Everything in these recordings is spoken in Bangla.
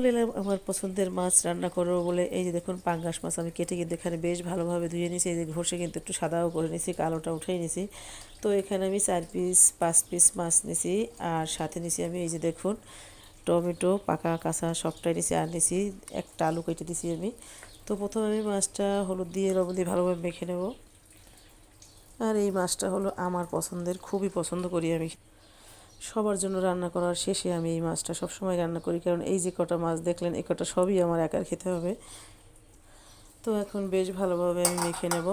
চলে এলাম আমার পছন্দের মাছ রান্না করব বলে, এই যে দেখুন পাঙ্গাস মাছ আমি কেটে কিন্তু এখানে বেশ ভালোভাবে ধুয়ে নিয়েছি। এই যে ঘষে কিন্তু একটু সাদাও করে নিয়েছি কালোটা উঠেই নিয়েছি। তো এখানে আমি চার পিস পাঁচ পিস মাছ নিয়েছি আর সাথে নিয়েছি আমি এই যে দেখুন টমেটো, পাকা, কাঁচা সবটাই নিয়েছি আর নিয়েছি একটা আলু কেটে দিয়েছি আমি। তো প্রথমে আমি মাছটা হলুদ দিয়ে লবণ দিয়ে ভালোভাবে মেখে নেব। আর এই মাছটা হলো আমার পছন্দের, খুবই পছন্দ করি আমি। সবার জন্য রান্না করার শেষে আমি এই মাছটা সবসময় রান্না করি, কারণ এই যে কটা মাছ দেখলেন, এই কটা সবই আমার একার খেতে হবে। তো এখন বেশ ভালোভাবে আমি মেখে নেব।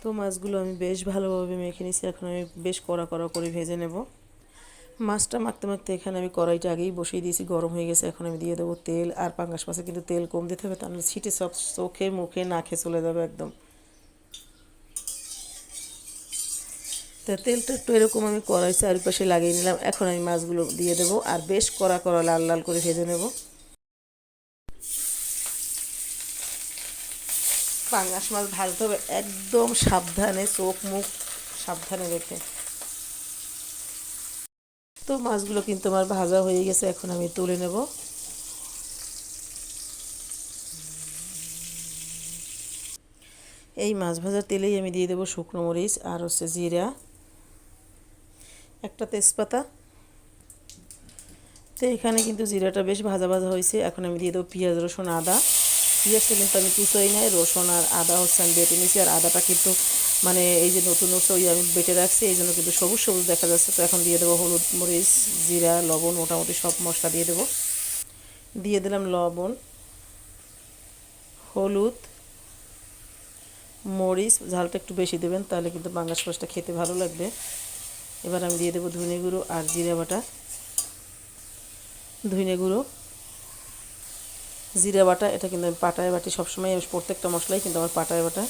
তো মাছগুলো আমি বেশ ভালোভাবে মেখে নিছি এখন আমি বেশ কড়া কড়া করে ভেজে নেব। মাছটা মাখতে মাখতে এখানে আমি কড়াইটা আগেই বসিয়ে দিয়েছি, গরম হয়ে গেছে, এখন আমি দিয়ে দেবো তেল। আর পাঙ্গাস মাছে কিন্তু তেল কম দিতে হবে, তাহলে ছিটে সব চোখে, মুখে, নাকে চলে যাবে একদম। তো তেলটা একটু এরকম আমি কড়াই চারিপাশে লাগিয়ে নিলাম। এখন আমি মাছগুলো দিয়ে দেবো আর বেশ কড়া কড়া লাল লাল করে ভেজে নেব। পাঙ্গাস মাছ ভাজতে হবে একদম সাবধানে, চোখ মুখ সাবধানে রেখে। তো মাছগুলো কিন্তু আমার ভাজা হয়ে গেছে, এখন আমি তুলে নেব। এই মাছ ভাজার তেলেই আমি দিয়ে দেবো শুকনো মরিচ আর হচ্ছে জিরা। একটা তেজপাতা। তো এখানে কিন্তু জিরাটা বেশ ভাজা ভাজা হয়েছে। এখন আমি দিয়ে দেবো পেঁয়াজ, রসুন, আদা। পেঁয়াজটা কিন্তু আমি কুচোই নাই। রসুন আর আদা হচ্ছে আমি বেটে নিয়েছি। আর আদাটা কিন্তু মানে এই যে নতুন ওই আমি বেটে রাখছি, এই জন্য কিন্তু সবুজ সবুজ দেখা যাচ্ছে। তো এখন দিয়ে দেবো হলুদ, মরিচ, জিরা, লবণ, মোটামুটি সব মশলা দিয়ে দেবো। দিয়ে দিলাম লবণ, হলুদ, মরিচ। ঝালটা একটু বেশি দেবেন, তাহলে কিন্তু বাঙ্গাস মাছটা খেতে ভালো লাগবে। এবার আমি দিয়ে দেবো ধনে গুঁড়ো আর জিরে বাটা। ধনে গুঁড়ো, জিরে বাটা, এটা কিন্তু আমি পাটায় বাটি সবসময় প্রত্যেকটা মশলাই কিন্তু আমার পাটায় বাটা।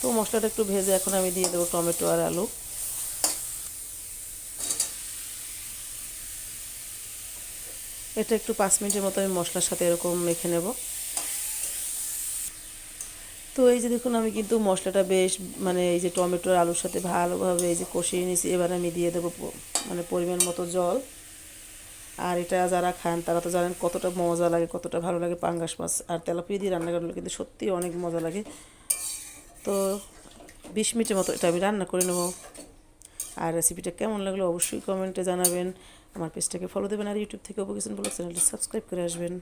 তো মশলাটা একটু ভেজে এখন আমি দিয়ে দেবো টমেটো আর আলু। এটা একটু পাঁচ মিনিটের মতো আমি মশলার সাথে এরকম মেখে নেব। তো এই যে দেখুন, আমি কিন্তু মশলাটা বেশ মানে এই যে টমেটোর আলুর সাথে ভালোভাবে এই যে কষিয়ে নিয়েছি। এবার আমি দিয়ে দেবো মানে পরিমাণ মতো জল। আর এটা যারা খান, তারা তো জানেন কতটা মজা লাগে, কতটা ভালো লাগে পাঙ্গাস মাছ। আর তেলাপিয়া দিয়ে রান্না করলে কিন্তু সত্যিই অনেক মজা লাগে। তো বিশ মিনিটের মতো এটা আমি রান্না করে নেব। আর রেসিপিটা কেমন লাগল অবশ্যই কমেন্টে জানাবেন। আমার পেজটাকে ফলো দেবেন আর ইউটিউব থেকে অবকিশন ব্লগ চ্যানেলটি সাবস্ক্রাইব করে আসবেন।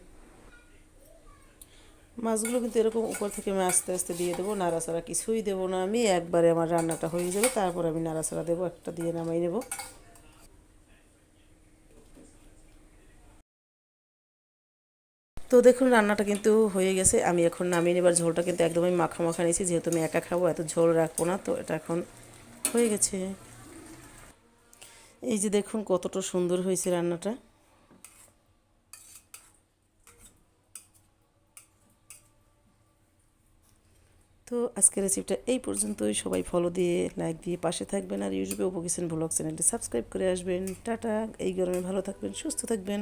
মাছগুলো কিন্তু এরকম উপর থেকে আমি আস্তে আস্তে দিয়ে দেবো, নাড়াচাড়া কিছুই দেবো না। আমি একবারে আমার রান্নাটা হয়ে যাবে, তারপর আমি নাড়াচাড়া দেবো, একটা দিয়ে নামাই নেব। তো দেখুন, রান্নাটা কিন্তু হয়ে গেছে। আমি এখন নামিয়ে নেবার ঝোলটা কিন্তু একদমই মাখা মাখা নিয়েছি, যেহেতু আমি একা খাব, এত ঝোল রাখব না, তো এটা এখন হয়ে গেছে। এই যে দেখুন, কতটা সুন্দর হয়েছে রান্নাটা। তো আজকের রেসিপিটা এই পর্যন্তই। সবাই ফলো দিয়ে লাইক দিয়ে পাশে থাকবেন। আর ইউটিউবে উপকিসেন ব্লগ চ্যানেলটি সাবস্ক্রাইব করে আসবেন। টাটা। এই গরমে ভালো থাকবেন, সুস্থ থাকবেন।